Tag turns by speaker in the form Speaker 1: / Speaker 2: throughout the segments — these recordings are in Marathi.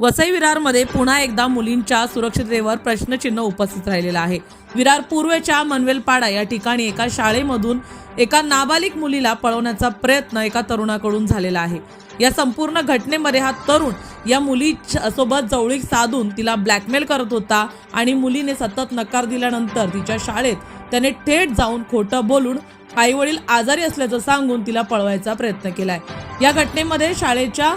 Speaker 1: वसई विरारमध्ये पुन्हा एकदा मुलींच्या सुरक्षिततेवर प्रश्नचिन्ह उपस्थित राहिलेलं आहे. विरार पूर्वेच्या मनवेलपाडा या ठिकाणी एका शाळेमधून एका नाबालिक मुलीला पळवण्याचा प्रयत्न एका तरुणाकडून झालेला आहे. या संपूर्ण घटनेमध्ये हा तरुण या मुली सोबत जवळीक साधून तिला ब्लॅकमेल करत होता आणि मुलीने सतत नकार दिल्यानंतर तिच्या शाळेत त्याने थेट जाऊन खोटं बोलून आईवडील आजारी असल्याचं सांगून तिला पळवायचा प्रयत्न केलाय. या घटनेमध्ये शाळेच्या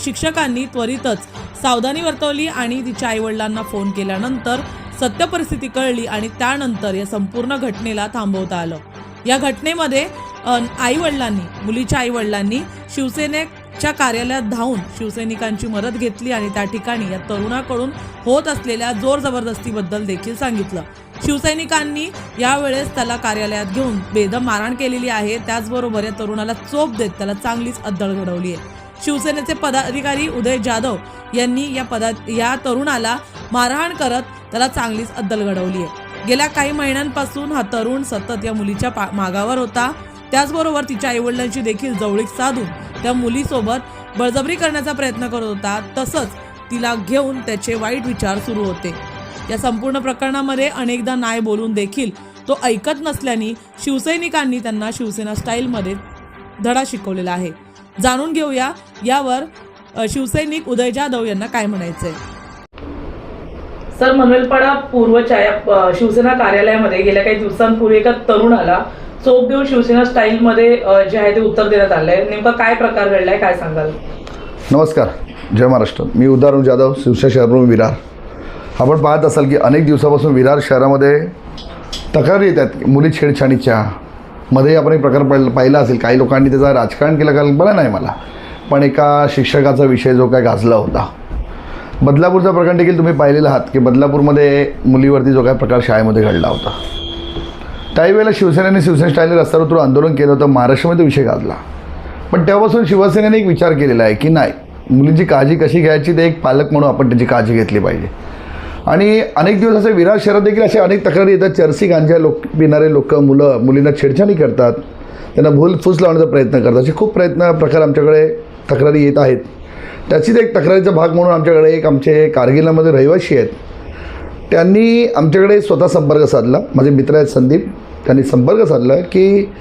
Speaker 1: शिक्षकांनी त्वरितच सावधानी वर्तवली आणि तिच्या आईवडिलांना फोन केल्यानंतर सत्य परिस्थिती कळली आणि त्यानंतर या संपूर्ण घटनेला थांबवता आलं. या घटनेमध्ये आई वडिलांनी मुलीच्या आई वडिलांनी शिवसेनेच्या कार्यालयात धावून शिवसैनिकांची मदत घेतली आणि त्या ठिकाणी या तरुणाकडून होत असलेल्या जोर जबरदस्तीबद्दल देखील सांगितलं. शिवसैनिकांनी यावेळेस त्याला कार्यालयात घेऊन बेदम मारहाण केलेली आहे. त्याचबरोबर या तरुणाला चोप देत त्याला चांगलीच अद्दळ घडवली आहे. शिवसेनेचे पदाधिकारी उदय जाधव यांनी या पदा या तरुणाला मारहाण करत त्याला चांगलीच अद्दल घडवली आहे. गेल्या काही महिन्यांपासून हा तरुण सतत या मुलीच्या पा- मागावर होता. त्याचबरोबर तिच्या आईवडिलांची देखील जवळीक साधून त्या मुलीसोबत बळजबरी करण्याचा प्रयत्न करत होता. तसंच तिला घेऊन त्याचे वाईट विचार सुरू होते. या संपूर्ण प्रकरणामध्ये अनेकदा नाय बोलून देखील तो ऐकत नसल्याने शिवसैनिकांनी त्यांना शिवसेना स्टाईलमध्ये धडा शिकवलेला आहे. जाणून घेऊया यावर शिवसैनिक उदय जाधव यांना काय म्हणायचंय. सर मनवेलपाडा पूर्वच्या या शिवसेना कार्यालयामध्ये गेल्या काही दिवसांपूर्वी एका तरुणाला चोप देऊन शिवसेना स्टाईलमध्ये जे आहे ते उत्तर देण्यात आलंय. नेमका काय प्रकार घडलाय काय सांगाल?
Speaker 2: नमस्कार. जय महाराष्ट्र. मी उदाहरण जाधव शिवसेना शहरप्रमुख विरार. आपण पाहत असाल की अनेक दिवसापासून विरार शहरामध्ये तक्रारी येतात की मुली छेडछाणीच्या मध्ये आपण एक प्रकार पाहिला पाहिला असेल. काही लोकांनी त्याचा राजकारण केलं कल्पना नाही मला. पण एका शिक्षकाचा विषय जो काय गाजला होता. बदलापूरचा प्रकरण देखील तुम्ही पाहिलेला आहात की बदलापूरमध्ये मुलीवरती जो काय प्रकार शाळेमध्ये घडला होता. त्याही वेळेला शिवसेनेने शिवसेना स्टाईलने रस्त्यावर उतरून आंदोलन केलं होतं. महाराष्ट्रामध्ये विषय गाजला. पण तेव्हापासून शिवसेनेने एक विचार केलेला आहे की नाही मुलींची काळजी कशी घ्यायची ते एक पालक म्हणून आपण त्याची काळजी घेतली पाहिजे. आणि अनेक दिवस असे विरार शहरात देखील अशा अनेक तक्रारी येतात. चर्सी गांजा लोक पिणारे लोक मुलं मुलींना छेडछाणी करतात. त्यांना भूल फूस लावण्याचा प्रयत्न करतात. असे खूप प्रयत्न प्रकार आमच्याकडे तक्रारी येत आहेत. त्याचीच एक तक्रारीचा भाग म्हणून आमच्याकडे एक आमचे कारगिलामध्ये रहिवासी आहेत. त्यांनी आमच्याकडे स्वतः संपर्क साधला. माझे मित्र आहेत संदीप. त्यांनी संपर्क साधला की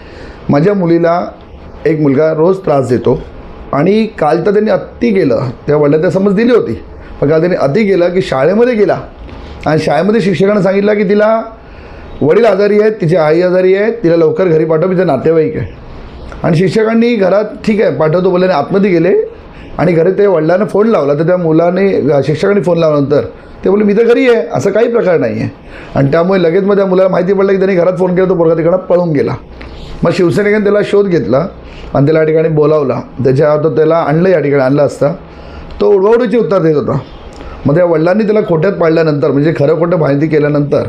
Speaker 2: माझ्या मुलीला एक मुलगा रोज त्रास देतो. आणि काल तर त्यांनी अत्ती केलं. त्या वडिलांना समज दिली होती. पण काल त्यांनी अति केलं की शाळेमध्ये गेला. आणि शाळेमध्ये शिक्षकांना सांगितलं की तिला वडील आजारी आहेत तिची आई आजारी आहे तिला लवकर घरी पाठव तिचं नातेवाईक आहे. आणि शिक्षकांनी घरात ठीक आहे पाठवतो बोलल्याने आतमध्ये गेले. आणि घरी ते वडिलांना फोन लावला. तर त्या मुलाने शिक्षकांनी फोन लावल्यानंतर ते बोलले मी तर घरी आहे असं काही प्रकार नाही आहे आणि त्यामुळे लगेच मग त्या मुलाला माहिती पडलं की त्यांनी घरात फोन केला तो पोरगा तिकडं पळून गेला. मग शिवसैनिकांनी त्याला शोध घेतला आणि त्याला या ठिकाणी बोलावला. त्याच्या तो त्याला आणलं या ठिकाणी आणलं असता. तो उडवाउडीचे उत्तर देत होता. मग त्या वडिलांनी त्याला खोट्यात पाडल्यानंतर म्हणजे खरं खोटं माहिती केल्यानंतर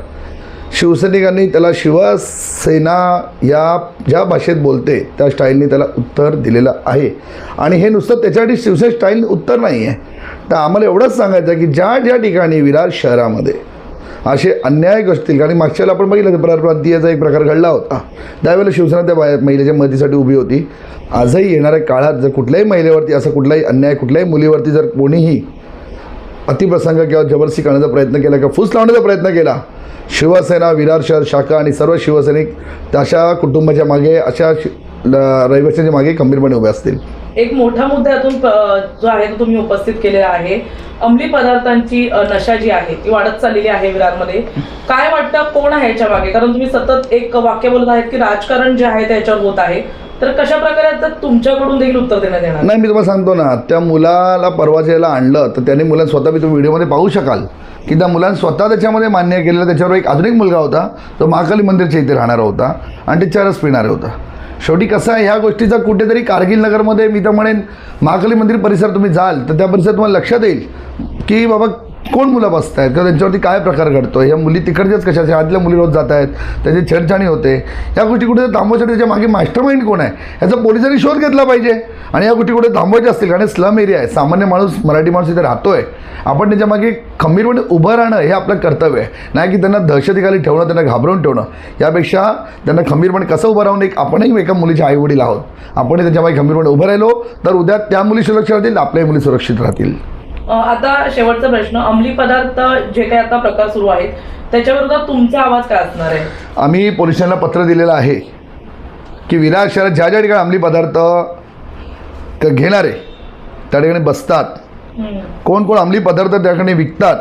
Speaker 2: शिवसैनिकांनी त्याला शिवसेना या ज्या भाषेत बोलते त्या स्टाईलने त्याला उत्तर दिलेलं आहे. आणि हे नुसतं त्याच्यासाठी शिवसेना स्टाईल उत्तर नाही आहे तर आम्हाला एवढंच सांगायचं आहे की ज्या ज्या ठिकाणी विरार शहरामध्ये असे अन्याय असतील कारण मागच्या आपण बघितलं की परप्रांतीयाचा एक प्रकार घडला होता. त्यावेळेला शिवसेना त्या बाया- महिलेच्या मदतीसाठी उभी होती. आजही येणाऱ्या काळात जर कुठल्याही महिलेवरती असा कुठलाही अन्याय कुठल्याही मुलीवरती जर कोणीही अतिप्रसंग किंवा जबरदस्ती करण्याचा प्रयत्न केला किंवा फूस लावण्याचा प्रयत्न केला शिवसेना विरार शहर शाखा आणि सर्व शिवसैनिक त्या अशा कुटुंबाच्या मागे अशा शि- रहिवाशांच्या मागे खंबीरपणे उभे असतील.
Speaker 1: एक मोठा मुद्दा यातून जो आहे तो तुम्ही उपस्थित केलेला आहे. अंमली पदार्थांची नशा जी आहे ती वाढत चाललेली आहे विरारमध्ये काय वाटतं कोण आहे याच्या मागे? कारण तुम्ही सतत एक वाक्य बोलत आहेत की राजकारण जे आहे त्याच्यावर होत आहे. तर कशा प्रकारे आता तुमच्याकडून देखील उत्तर देण्यात येणार?
Speaker 2: नाही मी तुम्हाला सांगतो ना त्या मुलाला परवाच्याला आणलं तर त्याने मुलांना स्वतः मी तुम्ही व्हिडिओमध्ये पाहू शकाल. की त्या मुलांनी स्वतः त्याच्यामध्ये मान्य केलेलं त्याच्यावर एक एक मुलगा होता तो महाकाली मंदिरच्या इथे राहणारा होता आणि ते चरस पिणारा होता. शेवटी कसं आहे ह्या गोष्टीचा कुठेतरी कारगिल नगरमध्ये मी तर म्हणेन महाकाली मंदिर परिसर तुम्ही जाल तर त्या परिसरात तुम्हाला लक्षात येईल की बाबा कोण मुलं बसत आहेत किंवा त्यांच्यावरती काय प्रकार घडतो या मुली तिकडच्याच कशा आदल्या मुली रोज जात आहेत त्याची छेडछाणी होते. या गोष्टी कुठे थांबवायसाठी त्याच्यामागे मास्टरमाइंड कोण आहे? याचा पोलिसांनी शोध घेतला पाहिजे. आणि या गोष्टी कुठे थांबवायच्या असतील? कारण स्लम एरिया आहे. सामान्य माणूस मराठी माणूस इथे आहे आपण त्याच्यामागे खंबीरपणे उभं राहणं हे आपलं कर्तव्य आहे. नाही की त्यांना दहशतीखाली ठेवणं त्यांना घाबरवून ठेवणं. यापेक्षा त्यांना खंबीरपणे कसं उभं राहून एक आपणही एका मुलीचे आई आहोत. आपणही त्याच्यामागे खंबीरपणे उभं राहिलो तर उद्या त्या मुली सुरक्षित राहतील आपल्याही मुली सुरक्षित राहतील.
Speaker 1: आता शेवटचा प्रश्न अंमली पदार्थ जे काही आता प्रकार सुरू आहेत त्याच्याविरोधात तुमचा आवाज काय असणार आहे?
Speaker 2: आम्ही पोलिसांना पत्र दिलेलं आहे की विरार शहरात ज्या ज्या ठिकाणी अंमली पदार्थ घेणारे त्या ठिकाणी बसतात कोण कोण अंमली पदार्थ त्या ठिकाणी विकतात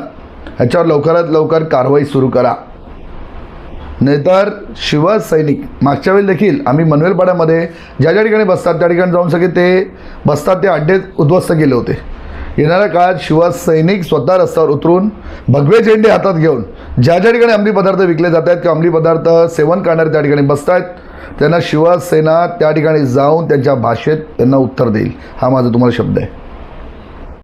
Speaker 2: ह्याच्यावर लवकरात लवकर कारवाई सुरू करा. नाहीतर शिवसैनिक मागच्या वेळी देखील आम्ही मनवेलपाड्यामध्ये ज्या ज्या ठिकाणी बसतात त्या ठिकाणी जाऊन सगळे ते बसतात ते अड्डे उद्ध्वस्त केले होते. येणाऱ्या काळात शिवसैनिक स्वतः रस्त्यावर उतरून भगवे झेंडे हातात घेऊन ज्या ज्या ठिकाणी अंमली पदार्थ विकले जात आहेत किंवा अंमली पदार्थ सेवन करणारे त्या ठिकाणी बसत आहेत त्यांना शिवसेना त्या ठिकाणी जाऊन त्यांच्या भाषेत त्यांना उत्तर देईल. हा माझा तुम्हाला शब्द आहे.